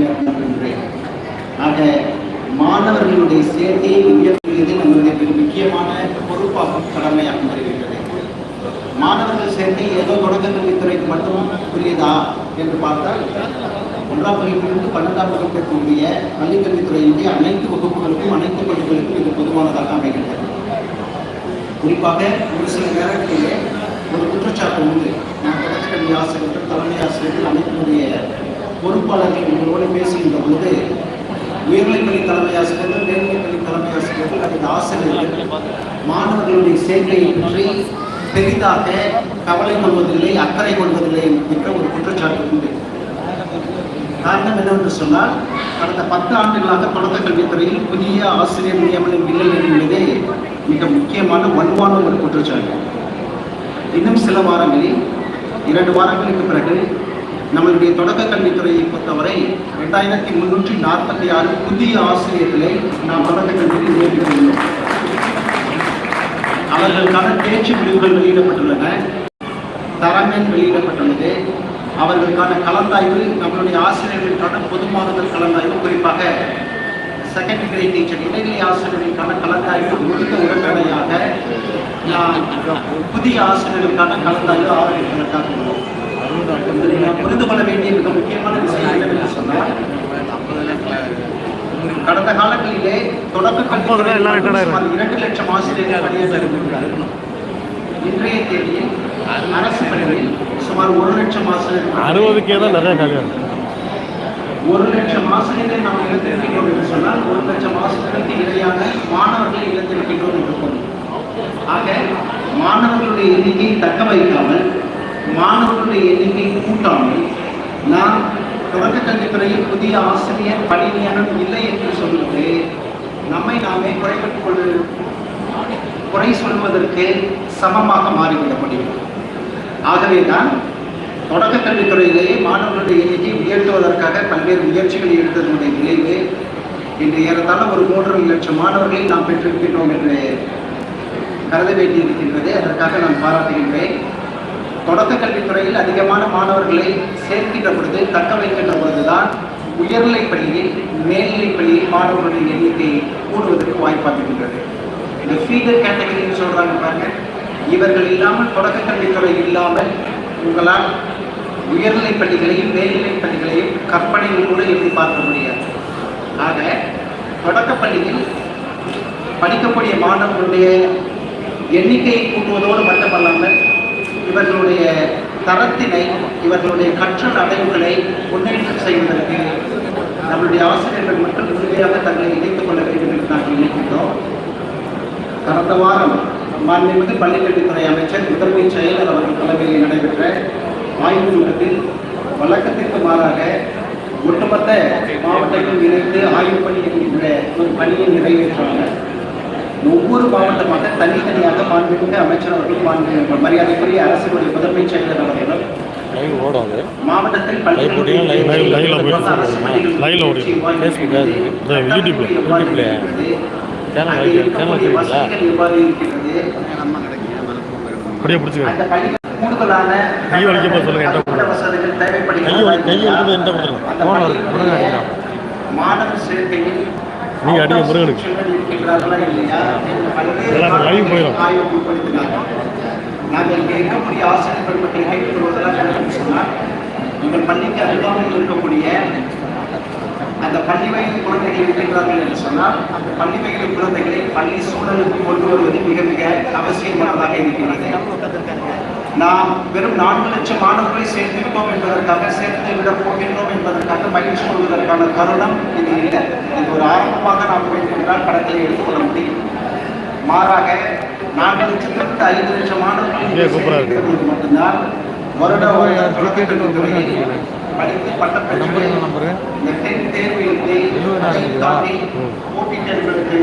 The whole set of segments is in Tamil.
மேற்கொள்கின்றேன் ஆக மாணவர்களுடைய சேர்க்கையை உயர்த்துவது நம்மளுடைய மிக முக்கியமான பொறுப்பாகும் கடமையாகும் வருகின்றது. மாணவர்கள் சேர்க்கை ஏதோ தொடக்க கல்வித்துறைக்கு மட்டும் புரியுதா என்று பார்த்தால் ஒன்றாம் வகுப்பிலிருந்து பன்னெண்டாம் வகுப்பிற்குரிய பள்ளிக்கல்வித்துறையினுடைய அனைத்து வகுப்புகளுக்கும் அனைத்து படிப்புகளுக்கும் இது பொதுவானதாக அமைகின்றது. குறிப்பாக ஒரு சில நேரங்களிலே ஒரு குற்றச்சாட்டு உண்டு. நான் தொடக்க கல்வி ஆசிரியர்கள் தலைமை ஆசிரியர்கள் அனைத்துடைய பொறுப்பாளர்கள் உங்களோடு பேசுகின்ற பொழுது உயர்நிலைப்பள்ளி தலைமை ஆசிரியர்கள் மேல்நிலைப்பள்ளி தலைமை ஆசிரியர்கள் அல்லது ஆசிரியர்கள் மாணவர்களுடைய சேர்க்கையை பற்றி பெரிதாக கவலை கொள்வதில்லை அக்கறை கொள்வதில்லை என்ற ஒரு குற்றச்சாட்டு உண்டு. காரணம் என்னவென்று சொன்னால் கடந்த பத்து ஆண்டுகளாக தொடக்க கல்வித்துறையில் புதிய ஆசிரியர் நியமனம் இல்லை என்பதே மிக முக்கியமான வலுவான ஒரு குற்றச்சாட்டு. இன்னும் சில வாரங்களில் இரண்டு வாரங்களுக்கு பிறகு நம்மளுடைய தொடக்க கல்வித்துறையை பொறுத்தவரை ரெண்டாயிரத்தி முன்னூற்றி நாற்பத்தி ஆறு புதிய ஆசிரியர்களை நாம் தொடக்க கல்வியில் நியமித்துள்ளோம் அவர்களுக்கான தேர்ச்சி முடிவுகள் வெளியிடப்பட்டுள்ளன. தரமேல் வெளியிடப்பட்டுள்ளது. அவர்களுக்கான கலந்தாய்வு நம்மளுடைய ஆசிரியர்களுக்கான பொதுமாறுதல் கலந்தாய்வு குறிப்பாக செகண்ட் கிரேட் டீச்சர் இடைநிலை ஆசிரியர்களுக்கான கலந்தாய்வு முடிந்த உடனடியாக நான் புதிய ஆசிரியர்களுக்கான கலந்தாய்வு ஆரம்பிப்பதற்காக உள்ளோம் இதில் புரிந்து கொள்ள வேண்டிய மிக முக்கியமான விஷயம் என்னவென்று சொன்னால் கடந்த காலங்களிலே தொடக்க அப்போதுதான் சுமார் இரண்டு லட்சம் ஆசிரியர்கள் பணியாற்றிருக்கிறார்கள் இன்றைய தேதியில் அரசு பள்ளியில் சுமார் ஒரு லட்சம் ஆசிரியர்கள் அறுபதுக்கே தான் நிறைய கல்யாணம் ஒரு லட்சம் ஆசிரியர்கள் நாம் இழந்திருக்கின்றோம் என்று சொன்னால் ஒரு லட்சம் ஆசிரியர்களுக்கு இடையான மாணவர்களை இழந்திருக்கின்றோம் என்று பொருள். ஆக மாணவர்களுடைய எண்ணிக்கையை தக்க வைக்காமல் மாணவர்களுடைய எண்ணிக்கை கூட்டாமல் நாம் தொடக்க கல்வித்துறையில் புதிய ஆசிரியர் பணி நியமனம் இல்லை என்று சொல்வது நம்மை நாமே குறைபட்டுக் கொண்டு குறை சொல்வதற்கு சமமாக மாறிவிட முடியும். ஆகவே தான் தொடக்க கல்வித்துறையிலேயே மாணவர்களுடைய எண்ணிக்கை உயர்த்துவதற்காக பல்வேறு முயற்சிகளை எடுத்ததனுடைய விளைவு இன்று ஏறத்தாழ ஒரு மூன்றரை லட்சம் மாணவர்களை நாம் பெற்றிருக்கின்றோம் என்று கருத வேண்டியிருக்கின்றது. அதற்காக நான் பாராட்டுகின்றேன். தொடக்க கல்வித்துறையில் அதிகமான மாணவர்களை சேர்க்கின்ற பொழுது தக்க வைக்கின்ற பொழுதுதான் உயர்நிலைப் பள்ளியில் மேல்நிலைப் பள்ளியில் மாணவர்களுடைய எண்ணிக்கை கூடுவதற்கு வாய்ப்பாகின்றது இந்த ஃபீடர் கேட்டகரின்னு சொல்கிறாங்க பாருங்க. இவர்கள் இல்லாமல் தொடக்க கல்வித்துறை இல்லாமல் உங்களால் உயர்நிலைப் பள்ளிகளையும் மேல்நிலைப் பள்ளிகளையும் கற்பனையில் கூட எழுதி பார்க்க முடியாது? ஆக தொடக்க பள்ளியில் படிக்கக்கூடிய மாணவர்களுடைய எண்ணிக்கையை கூட்டுவதோடு மட்டுமல்லாமல் இவர்களுடைய தரத்தினை இவர்களுடைய கற்றல் அடைவுகளை முன்னேற்றம் செய்வதற்கு நம்மளுடைய ஆசிரியர்கள் மட்டும் உறுதியாக தங்களை இணைத்துக் கொள்ள வேண்டும் என்று நாங்கள் நினைக்கின்றோம். கடந்த வாரம் மாண்புமிகு பள்ளிக்கல்வித்துறை அமைச்சர் முதன்மை செயலர் அவர்கள் தலைமையில் நடைபெற்ற ஆய்வுக் கூட்டத்தில் வழக்கத்திற்கு மாறாக ஒட்டுமொத்த மாவட்டங்கள் இணைந்து ஆய்வு பணி என்கின்ற ஒரு பணியை நிறைவேற்றாங்க ஒவ்வொரு மாவட்டமாக தனித்தனியாக மாண்புமிகு அமைச்சர் அவர்கள் மாண்புமிகு மரியாதைக்குரிய அரசுடைய முதன்மை செயலர் அவர்களும் மாவட்டத்தில் கூடுதலான. வசதிகள் தேவைப்படுகிறது. மாணவர் சேர்க்கையில் நீங்க அடிங்க, முருகனுக்கு. இல்லையா என்று எல்லாம் live போயிடும். ஆய்வு உட்படுத்தினார்கள். நாங்கள் இங்கே இருக்கக்கூடிய ஆசிரியர் பெருமக்களை கேட்டுக்கொள்வதெல்லாம் என்னன்னு சொன்னால் உங்கள் பள்ளிக்கு அருகாமையில் இருக்கக்கூடிய அந்த பள்ளி வயது குழந்தைகள் இருக்கின்றார்கள் என்று சொன்னால் அந்த பள்ளி வயது குழந்தைகளை பள்ளி சூழலுக்கு கொண்டு வருவது மிக மிக அவசியமானதாக இருக்கிறது நாம் வெறும் நான்கு லட்சம் மாணவர்களை சேர்த்திருக்கோம் என்பதற்காக சேர்த்து விட போகின்றோம் என்பதற்காக மகிழ்ச்சி கொள்வதற்கான தருணம் இது இல்லை. இது ஒரு ஆரம்பமாக நாம் போயிருக்கின்றால் படத்தில் எடுத்துக்கொள்ள முடியும். மாறாக நான்கு லட்சத்திற்கு ஐந்து லட்சம் மாணவர்கள் மட்டும்தான் வருட வருட தொடக்கக் துறையில் படித்து டென்த் தேர்வு எழுதி. போட்டித் தேர்வுகளுக்கு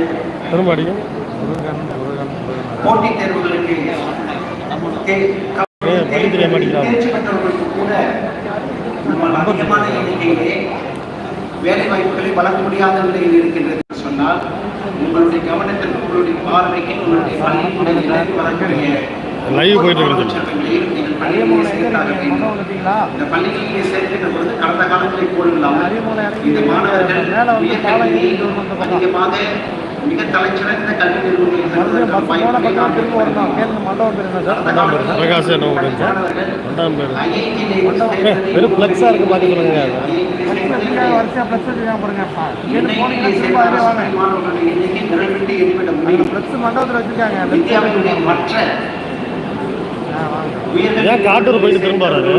போட்டித் தேர்வுகளுக்கு தேர்ச்சி பெற்றவர்களுக்கு கூட நம்ம அதிகமான எண்ணிக்கையிலே வேலை வாய்ப்புகளை வழங்க முடியாத நிலையில் இருக்கின்றது சொன்னால் உங்களுடைய கவனத்திற்கு உங்களுடைய பார்வைக்கு உங்களுடைய பள்ளியினுடைய வரக்கூடிய லைவ் போயிட்டு இந்த பள்ளிகளிலே சேர்க்கின்ற பொழுது கடந்த காலங்களில் போலில்லாமல் அரியமூலை இறங்கி இந்த மாணவர்கள். அதிகமாக மிக தலைச்சிறந்த கல்வி சேர்வதை வெறும் ஃப்ளெக்ஸாக இருக்கு பார்த்துக்கணுங்க வரிசையா பிளஸ் வச்சுருக்காங்க பாருங்க பிளஸ் மண்டபத்தில் வச்சிருக்காங்க இந்தியாவினுடைய மற்ற ஏன் காட்டூர் போயிட்டு திரும்ப வர்றாரு?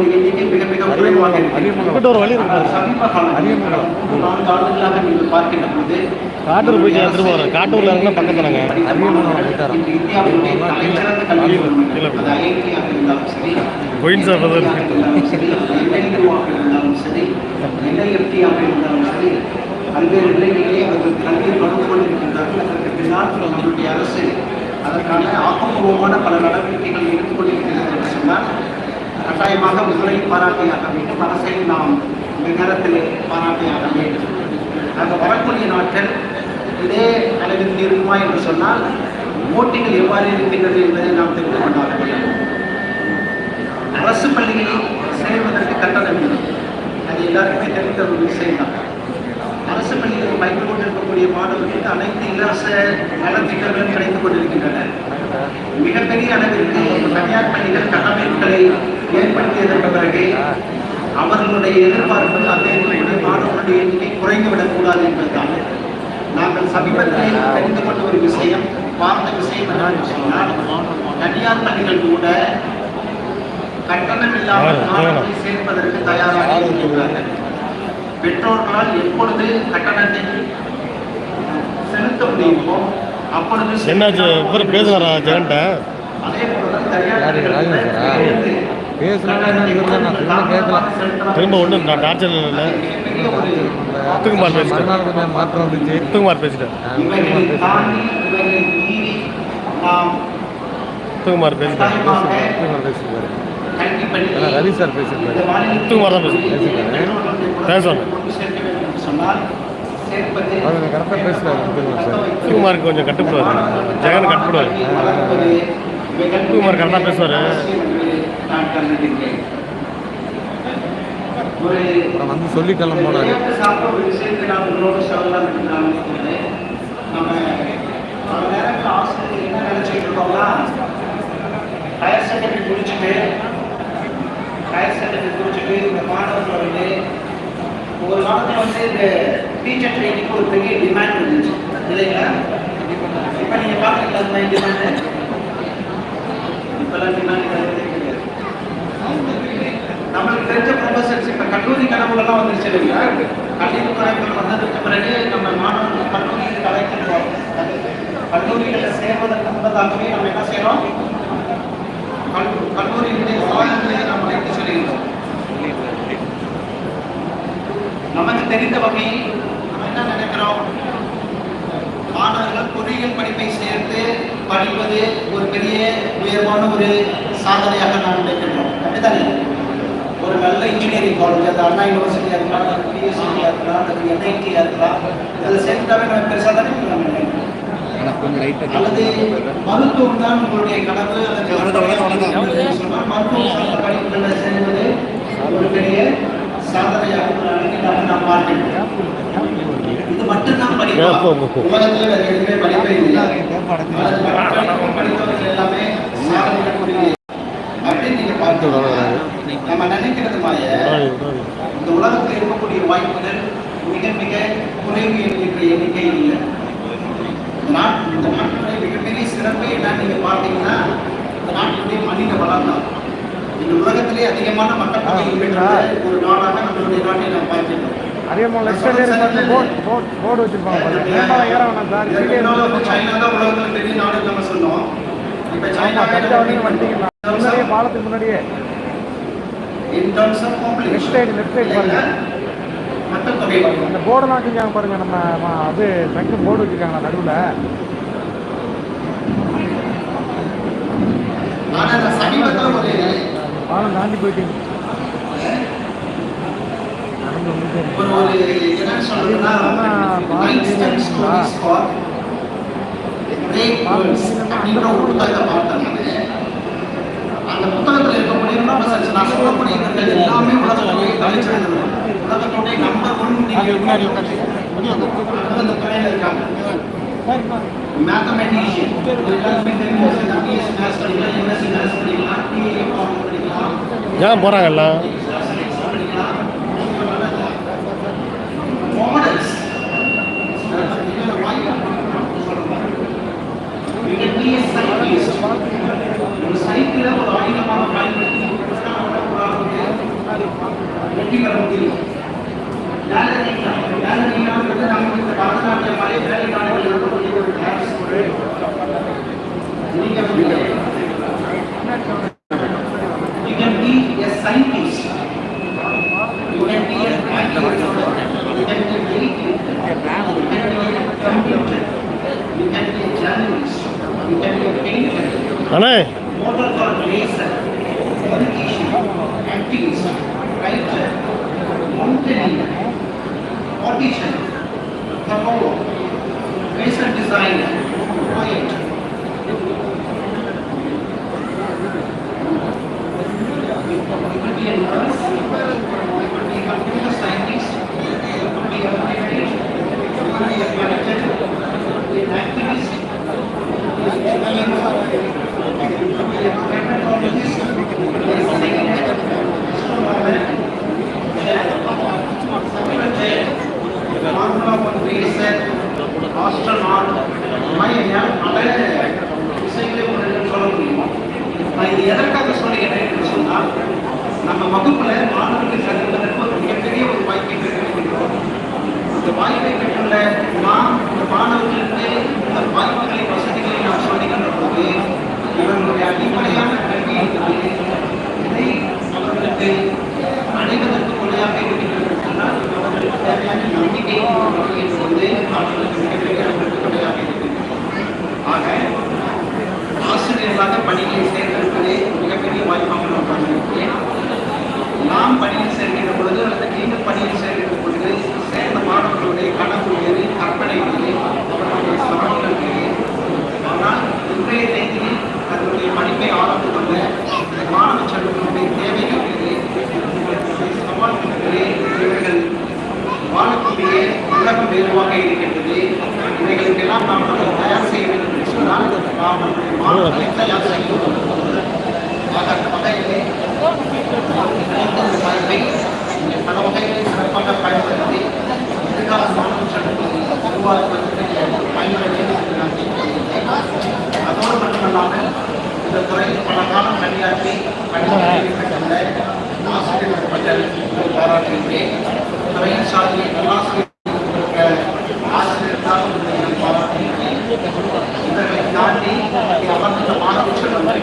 காட்டூர் ஏன் திரும்ப காட்டூர்ல இருந்தா பக்கத்துலங்க இருந்தாலும் சரி, பல்வேறு நிலைகளிலே அவர்கள் கல்வி வளர்ந்து கொண்டிருக்கின்றார்கள் அதற்கு பின்னால் நம்முடைய அரசு அதற்கான ஆக்கப்பூர்வமான பல நடவடிக்கைகளை எடுத்துக்கொண்டிருக்கிறது என்று சொன்னால் கட்டாயமாக உங்களை பாராட்டியாக வேண்டும் அரசையும் நாம் இந்த நேரத்தில் பாராட்டியாக வேண்டும் நாங்கள் வரக்கூடிய நாட்கள் இதே அளவில் இருக்குமா என்று சொன்னால் ஓட்டிகள் எவ்வாறு இருக்கின்றது என்பதை நாம் தெரிந்து கொண்டாக வேண்டும் அரசு பள்ளிகளில் சேர்வதற்கு கட்டணம் இல்லை. அது எல்லாருக்குமே தெரிந்த ஒரு விஷயம்தான். அரசு பள்ளிகளில் பயின்று கொண்டிருக்கக்கூடிய மாணவர்களுக்கு அனைத்து இலவச நலத்திட்டங்களும் கிடைத்துக் கொண்டிருக்கின்றன. மிகப்பெரிய அளவிற்கு தனியார் பள்ளிகள் கட்டமைப்புகளை ஏற்படுத்தியதற்கு பிறகு அவர்களுடைய எதிர்பார்ப்பு அதே மாணவர்களுடைய எண்ணிக்கை குறைந்துவிடக் கூடாது என்பதுதான். நாங்கள் சமீபத்தில் தெரிந்து கொண்ட ஒரு விஷயம் பார்த்த விஷயம் என்னன்னு சொன்னால் தனியார் பள்ளிகள் கூட கட்டணம் இல்லாமல் மாணவர்களை சேர்ப்பதற்கு தயாராக இருக்கின்றார்கள். பெற்றோர்களால் எப்பொழுது கட்டணத்தை செலுத்த முடியுமோ அப்பொழுது இவர் பேசுனாரா ஜெகன்ட்ட? அதே போலதான் தனியார் திரும்ப ஒன்றும் நான் டார்ச்சர் இல்லை. முத்துக்குமார் பேசிட்டேன். மாற்றம் வந்துச்சு. முத்துக்குமார் பேசிட்டேன். முத்துக்குமார் பேசிட்டேன். முத்துக்குமார் பேசியிருக்காரு ரவி சார் பேசியிருக்காரு முத்துக்குமார் தான் பேசுகிறேன் பெற்றோர்களுடைய பேசுவாங்க. அவங்க கரெக்டாக பேசுகிறாரு முத்துக்குமார் சார். முத்துக்குமாருக்கு கொஞ்சம் கட்டுப்படுவார். ஜெகன் கட்டுப்படுவார். முத்துக்குமார் கரெக்டாக பேசுவார். நான் கருதுகின்றேன் வந்து சொல்லி கிளம்ப போனாரு விளையாட்டு சார்ந்த ஒரு விஷயத்தை நான் உங்களோட சொல்லலாம் நான் நினைக்கிறேன் நம்ம பல நேரத்தில் ஆசிரியர் என்ன நினைச்சிட்டு இருக்கோம்னா ஹையர் செகண்டரி முடிச்சுட்டு ஹையர் செகண்டரி முடிச்சுட்டு இந்த மாணவர்கள் வந்து ஒரு காலத்தில் வந்து இந்த டீச்சர் ட்ரைனிங்க்கு ஒரு பெரிய டிமாண்ட் இருந்துச்சு. இல்லைங்களா? இப்போ நீங்கள் பார்க்குறீங்களா அந்த டிமாண்டு இப்போல்லாம் டிமாண்ட் கல்லூரி கனவுகள்லாம் வந்துருச்சு இல்லைங்களா? கல்லூரி கனவுகள் வந்ததுக்கு பிறகு நம்ம மாணவர்கள் கல்லூரியில் கலைக்கின்றோம் கல்லூரிகளில் சேர்வதற்கு முன்னதாகவே நம்ம என்ன செய்யறோம்? கல்லூரியினுடைய சாதனைகளை நாம் அழைத்து செல்கின்றோம். நமக்கு தெரிந்த வகையில் நம்ம என்ன நினைக்கிறோம்? மாணவர்கள் பொறியியல் படிப்பை சேர்த்து படிப்பது ஒரு பெரிய உயர்வான ஒரு சாதனையாக நாம் நினைக்கின்றோம் அப்படித்தானே ஒரு நல்ல இன்ஜினியரிங் காலேஜ் அது அண்ணா யூனிவர்சிட்டியாக இருக்கலாம் அது பிஎஸ்சியாக இருக்கலாம் அது என்ஐடியாக இருக்கலாம் அதில் சேர்த்தாவே நம்ம பெருசாக தானே அல்லது மருத்துவம் தான் உங்களுடைய கனவு மருத்துவம் சார்ந்த படிப்புகளில் சேர்வது ஒரு பெரிய சாதனையாக நான் நாம் பார்க்கின்றோம் இது மட்டும்தான் ஏப்பம். உலகத்தில் வேற எதுவுமே படிப்பே இல்லை படித்தவர்கள் எல்லாமே பார்த்து நம்ம நினைக்கிறது மாய இந்த உலகத்தில் இருக்கக்கூடிய வாய்ப்புகள் மிக மிக குறைவு என்கின்ற எண்ணிக்கை இல்லை. இந்த நாட் இந்த நாட்டினுடைய மிகப்பெரிய சிறப்பு என்னன்னு நீங்க பார்த்தீங்கன்னா இந்த நாட்டினுடைய மனித வளம் தான். இந்த உலகத்திலே அதிகமான மக்கள் தொகை பெற்ற ஒரு நாடாக நம்மளுடைய நாட்டை நாம் லெஃப்ட் சைடில் இருக்க போர்டு வச்சிருப்பாங்க சைனா தான் உலகத்துல பெரிய நாடுன்னு நம்ம சொன்னோம். முன்னாடியே பாலத்துக்கு முன்னாடியே லெஃப்ட் சைடு லெஃப்ட் சைடு பாருங்க அந்த போர்டெல்லாம் வச்சிருக்காங்க பாருங்க நம்ம அது ட்ரக்கு போர்டு வச்சிருக்காங்க நடுவில் பாலம் தாண்டி போயிட்டீங்க நடந்து அப்படின்ற ஒரு புத்தகத்தை பார்த்தேன் நானு. அந்த புத்தகத்தில் இருக்கக்கூடிய ப்ரொஃபசர்ஸ் நான் சொல்லக்கூடியவர்கள் எல்லாமே உலகத்துடைய தலைச்சிறந்தவர்கள் உலகத்துடைய நம்பர் ஒன் அந்த துறையில் இருக்காங்க. மேத்தமெட்டிஷியன் எல்லாருமே தெரியும் பிஎஸ்சி மேத்ஸ் படிக்கலாம் எம்எஸ்சி மேத்ஸ் படிக்கலாம் பிஏ படிக்கலாம். ஏன் போகிறாங்க எல்லாம்? சைக்கிள் ஒரு சைக்கிளை ஒரு ஆயுத sir, communication, activism, culture, mountaineering, audition, the power, fashion designer, தங்களுடைய படிப்பை மாணவ செல்வங்களுடைய தேவைகள் வேறு இவர்கள் வாழக்கூடிய உலகம் வேறுவாக இருக்கின்றது இவைகளுக்கெல்லாம் நாம் தயார் செய்ய வேண்டும் என்று சொன்னால் நாம் நம்முடைய மாணவர்களை தயார் செய்ய வகையிலே இந்த பல வகைகளை சிறப்பாக பயன்படுத்தி எதிர்கால மாணவ செல்வங்களை உருவாக்குவதற்கு பயன்பட நான் அதோடு மட்டுமல்லாமல் இந்த துறை பணியாற்றி பணியாற்றியிருக்கின்ற ஆசிரியர் பட்டல் பாராட்டுகின்றேன் துறையின் சார்பில் நல்லாசிரியர் ஆசிரியர்களாக உங்களை பாராட்டுகின்றேன் இவர்களை தாண்டி இங்கே அமர்ந்துள்ள மாணவ செல்வங்கள்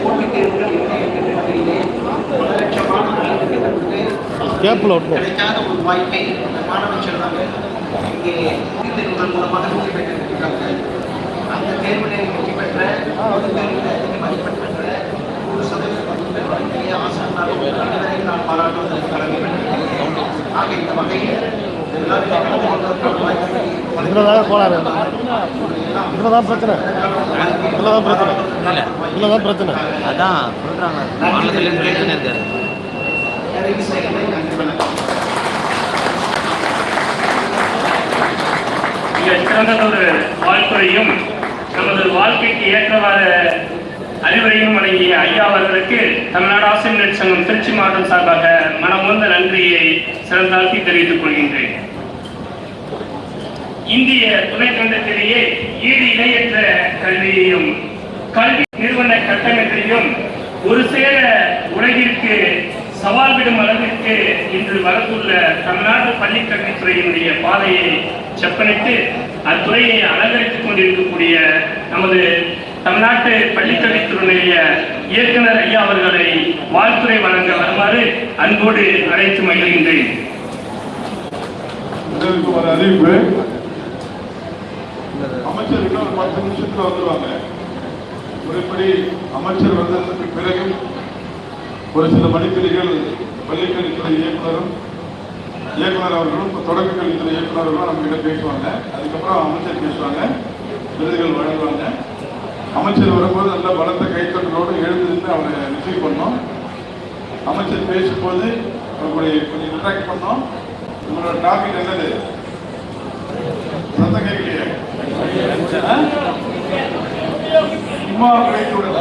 போட்டித் தேர்வுகள் எப்படி லட்சம் மாணவர்களுக்கு கேப்பில் கிடைக்காத ஒரு வாய்ப்பை மாணவ இங்கே மூலமாக பெற்றிருக்கிறார்கள். அந்த தேர்விலே பாராட்டுவதற்கு கடமைப்பட்டிருக்கிறேன் ஆக இந்த வகையில் எல்லாரும் கலந்து கொள்வதற்கான வாய்ப்பை இதில் தான் கோளாறு. இதில் தான் பிரச்சனை. இதில் தான் பிரச்சனை. இதில் தான் பிரச்சனை. அதான் சொல்றாங்க. மாநிலத்தில் பிரச்சனை இருக்காரு மிக சிறந்ததொரு வாழ்த்துறையும் நமது வாழ்க்கைக்கு ஏற்றவாறு அறிவுரையும் வழங்கிய ஐயா அவர்களுக்கு தமிழ்நாடு ஆசிரியர் சங்கம் திருச்சி மாவட்டம் சார்பாக மனமுந்த நன்றியை சிறந்தாழ்த்தி தெரிவித்துக் கொள்கின்றேன். இந்திய துணைக்கண்டத்திலேயே ஈடு இணையற்ற கல்வியையும் கல்வி நிறுவன கட்டமைப்பையும் ஒரு சேர உலகிற்கு சவால் விடும் அளவிற்கு இன்று வளர்ந்துள்ள தமிழ்நாடு பள்ளிக்கல்வித்துறையினுடைய பாதையை செப்பனிட்டு அத்துறையை அலங்கரித்துக் கொண்டிருக்கக்கூடிய நமது தமிழ்நாட்டு பள்ளிக்கல்வித்துறையினுடைய இயக்குனர் ஐயா அவர்களை வாழ்த்துறை வழங்க வருமாறு அன்போடு அழைத்து மகிழ்கின்றேன். ஒரு அறிவிப்பு அமைச்சர் இன்னொரு பத்து நிமிஷத்துல வந்துருவாங்க. முறைப்படி அமைச்சர் வந்ததற்கு பிறகு ஒரு சில மணித்துறைகள் பள்ளிக்கல்வித்துறை இயக்குனரும் இயக்குனர் அவர்களும் தொடக்க கல்வித்துறை இயக்குனர் அவர்களும் நம்ம கிட்ட பேசுவாங்க. அதுக்கப்புறம் அமைச்சர் பேசுவாங்க. விருதுகள் வழங்க அமைச்சர் வரும்போது நல்ல பலத்த கைத்தட்டலோடு எழுந்து நின்று அவரை ரிசீவ் பண்ணோம். அமைச்சர் பேசும்போது உங்களுடைய கொஞ்சம் இன்ட்ராக்ட் பண்ணோம். உங்களோட டாபிக் என்னது? சத்தம் கேட்கலையே? சும்மா கிடைத்து விடல?